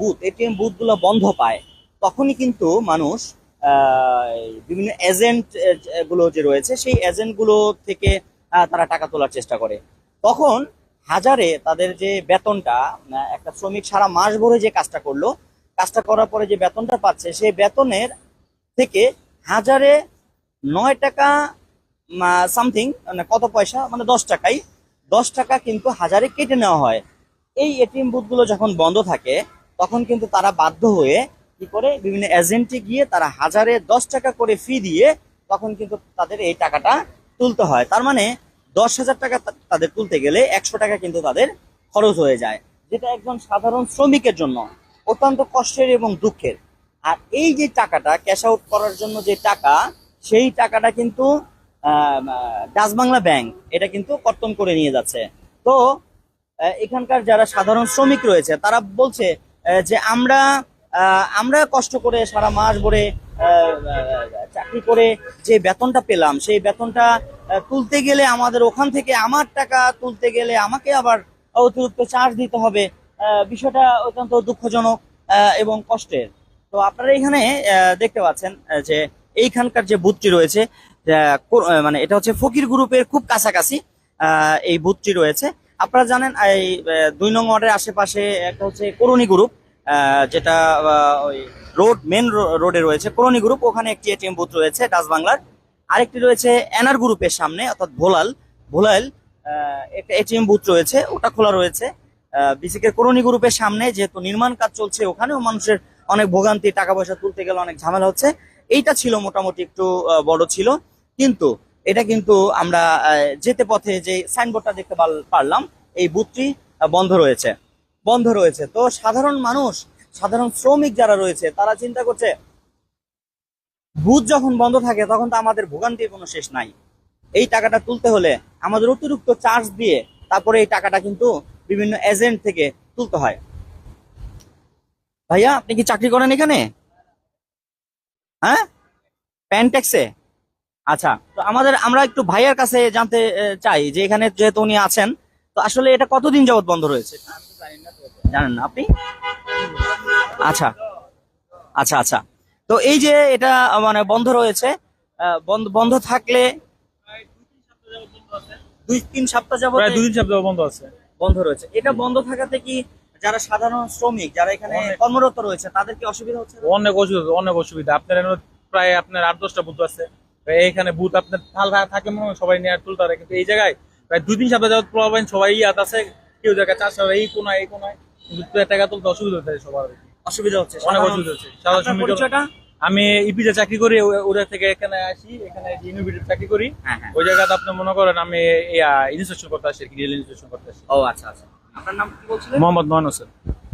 Booth, ATM বুথগুলো বন্ধ পায়, তখনই কিন্তু মানুষ বিভিন্ন এজেন্টগুলো যে রয়েছে, সেই এজেন্টগুলো থেকে তারা টাকা তোলার চেষ্টা করে। তখন হাজারে তাদের যে বেতনটা একটা শ্রমিক সারা মাস ভরে যে কাজটা করল, কাজটা করার পরে যে বেতনটা পাচ্ছে, সেই বেতনের থেকে হাজারে নয় টাকা সামথিং মানে কত পয়সা মানে দশ টাকাই, দশ টাকা কিন্তু হাজারে কেটে নেওয়া হয়। এই এটিএম বুথগুলো যখন বন্ধ থাকে তখন কিন্তু তারা বাধ্য হয়ে কি করে, বিভিন্ন এজেন্টে গিয়ে তারা হাজারে দশ টাকা করে ফি দিয়ে তখন কিন্তু তাদের এই টাকাটা তুলতে হয়। তার মানে দশ হাজার টাকা তাদের তুলতে গেলে একশো টাকা কিন্তু তাদের খরচ হয়ে যায়, যেটা একজন সাধারণ শ্রমিকের জন্য অত্যন্ত কষ্টের এবং দুঃখের। আর এই যে টাকাটা ক্যাশ আউট করার জন্য যে টাকা, সেই টাকাটা কিন্তু ডাচ বাংলা ব্যাংক এটা কিন্তু কর্তন করে নিয়ে যাচ্ছে। তো এখানকার যারা সাধারণ শ্রমিক রয়েছে, তারা বলছে যে আমরা আমরা কষ্ট করে সারা মাস ভরে চাকরি করে যে বেতনটা পেলাম, সেই বেতনটা তুলতে গেলে আমাদের ওখান থেকে আমার টাকা তুলতে গেলে আমাকে আবার অতিরিক্ত চার্জ দিতে হবে বিষয়টা অত্যন্ত দুঃখজনক এবং কষ্টের। তো আপনারা এখানে দেখতে পাচ্ছেন যে এইখানকার যে বুথটি রয়েছে মানে এটা হচ্ছে ফকির গ্রুপের খুব কাছাকাছি এই বুথটি রয়েছে। আপনারা জানেন, এই দুই নং ওয়ার্ডের আশেপাশে একটা হচ্ছে করণী গ্রুপ যেটা ওই রোড মেন রোডে রয়েছে। করণী গ্রুপ, ওখানে একটি এটিএম বুথ রয়েছে, ডাচ বাংলার। আরেকটি রয়েছে এনআর গ্রুপের সামনে, অর্থাৎ ভোলাল। ভোলাল একটা এটিএম বুথ রয়েছে, ওটা খোলা রয়েছে। বিসিকের করণী গ্রুপের সামনে যেহেতু নির্মাণ কাজ চলছে ওখানেও মানুষের অনেক ভোগান্তি, টাকা পয়সা তুলতে গেলে অনেক ঝামেলা হচ্ছে। এইটা ছিল মোটামুটি একটু বড় ছিল। কিন্তু এটা কিন্তু আমরা যেতে পথে যে সাইনবোর্ডটা দেখতে পার- পারলাম, এই বুথটি বন্ধ রয়েছে। বন্ধ রয়েছে। তো সাধারণ মানুষ, সাধারণ শ্রমিক যারা রয়েছে, তারা চিন্তা করছে, বুথ যখন বন্ধ থাকে, তখন তো আমাদের ভোগান্তির কোনো শেষ নাই। এই টাকাটা তুলতে হলে আমাদের অতিরিক্ত চার্জ দিয়ে তারপরে এই টাকাটা কিন্তু বিভিন্ন এজেন্ট থেকে তুলতে হয়। ভাইয়া, আপনি কি চাকরি করেন এখানে? হ্যাঁ? প্যান্টেক্সে আচ্ছা তো আমাদের আমরা একটু ভাইয়ার কাছে জানতে চাই যে এখানে যেহেতু উনি আছেন তো আসলে এটা কতদিন যাবত বন্ধ রয়েছে? জানেন না আপনি? আচ্ছা আচ্ছা আচ্ছা। তো এই যে এটা মানে বন্ধ রয়েছে বন্ধ থাকলে দুই তিন সপ্তাহ যাবত প্রায় দুদিন সপ্তাহ বন্ধ আছে। বন্ধ রয়েছে। এটা বন্ধ থাকাতে কি যারা সাধারণ শ্রমিক যারা এখানে কর্মরত রয়েছে তাদের কি অসুবিধা হচ্ছে? অনেক অসুবিধা অনেক অসুবিধা। আপনার প্রায় আপনার আট দশটা বুথ আছে। এইখানে বুথ আপনার থাল থাকে মনে হয় সবাই নিয়ে তুলতে পারে। কিন্তু এই জায়গায় প্রায় দুই তিন সপ্তাহ যাবত প্রবলেম সবাই ইয়াত আছে কেউ জায়গায় চাষ এই কোনায় এই কোনায়। কিন্তু টাকা তুলতে অসুবিধা হচ্ছে সবার অসুবিধা হচ্ছে অনেক অসুবিধা হচ্ছে। সাধারণ আপনার শ্রমিকের- পরিচয়টা? আমি ইপিজে চাকরি করি ও- থেকে এখানে আসি এখানে চাকরি করি। হ্যাঁ হ্যাঁ। ওই জায়গাতে আপনি মনে করেন আমি ইনস্ট্রাকশন করতে আসি রিয়েল ইনস্ট্রাকশন করতে আসি। ও আচ্ছা আচ্ছা। আপনার নাম কি বলছিলেন? মোহাম্মদ নয়ন হোসেন।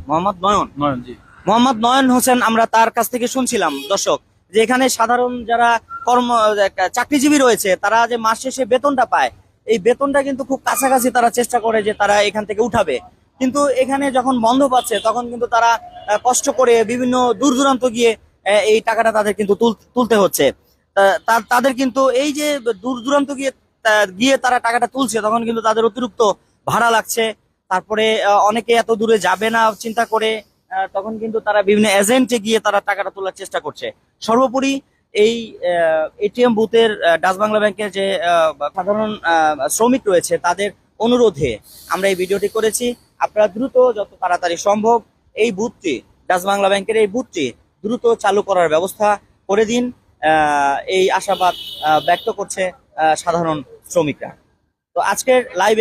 মোহাম্মদ নয়ন? নয়ন জি। মোহাম্মদ নয়ন হোসেন আমরা তার কাছ থেকে শুনছিলাম দর্শক। যে এখানে সাধারণ যারা কর্ম চাকরিজীবী রয়েছে, তারা যে মাস শেষে বেতনটা পায়, এই বেতনটা কিন্তু খুব কাছাকাছি তারা চেষ্টা করে যে তারা এখান থেকে উঠাবে। কিন্তু এখানে যখন বন্ধ পাচ্ছে, তখন কিন্তু তারা কষ্ট করে বিভিন্ন দূর দূরান্ত গিয়ে এই টাকাটা তাদের কিন্তু তুল- তুলতে হচ্ছে। তাদের কিন্তু এই যে দূর দূরান্ত গিয়ে গিয়ে তারা টাকাটা তুলছে, তখন কিন্তু তাদের অতিরিক্ত ভাড়া লাগছে। তারপরে অনেকে এত দূরে যাবে না, চিন্তা করে তখন কিন্তু তারা বিভিন্ন এজেন্টে গিয়ে তারা টাকাটা তোলার চেষ্টা করছে। সর্বোপরি এই এটিএম বুথের ডাচ বাংলা ব্যাংকের যে সাধারণ শ্রমিক রয়েছে, তাদের অনুরোধে আমরা এই ভিডিওটি করেছি। আপনারা দ্রুত যত তাড়াতাড়ি সম্ভব এই বুথটি ডাচ বাংলা ব্যাংকের এই বুথটি দ্রুত চালু করার ব্যবস্থা করে দিন। এই আশাবাদ ব্যক্ত করছে সাধারণ শ্রমিকরা। তো আজকের লাইভ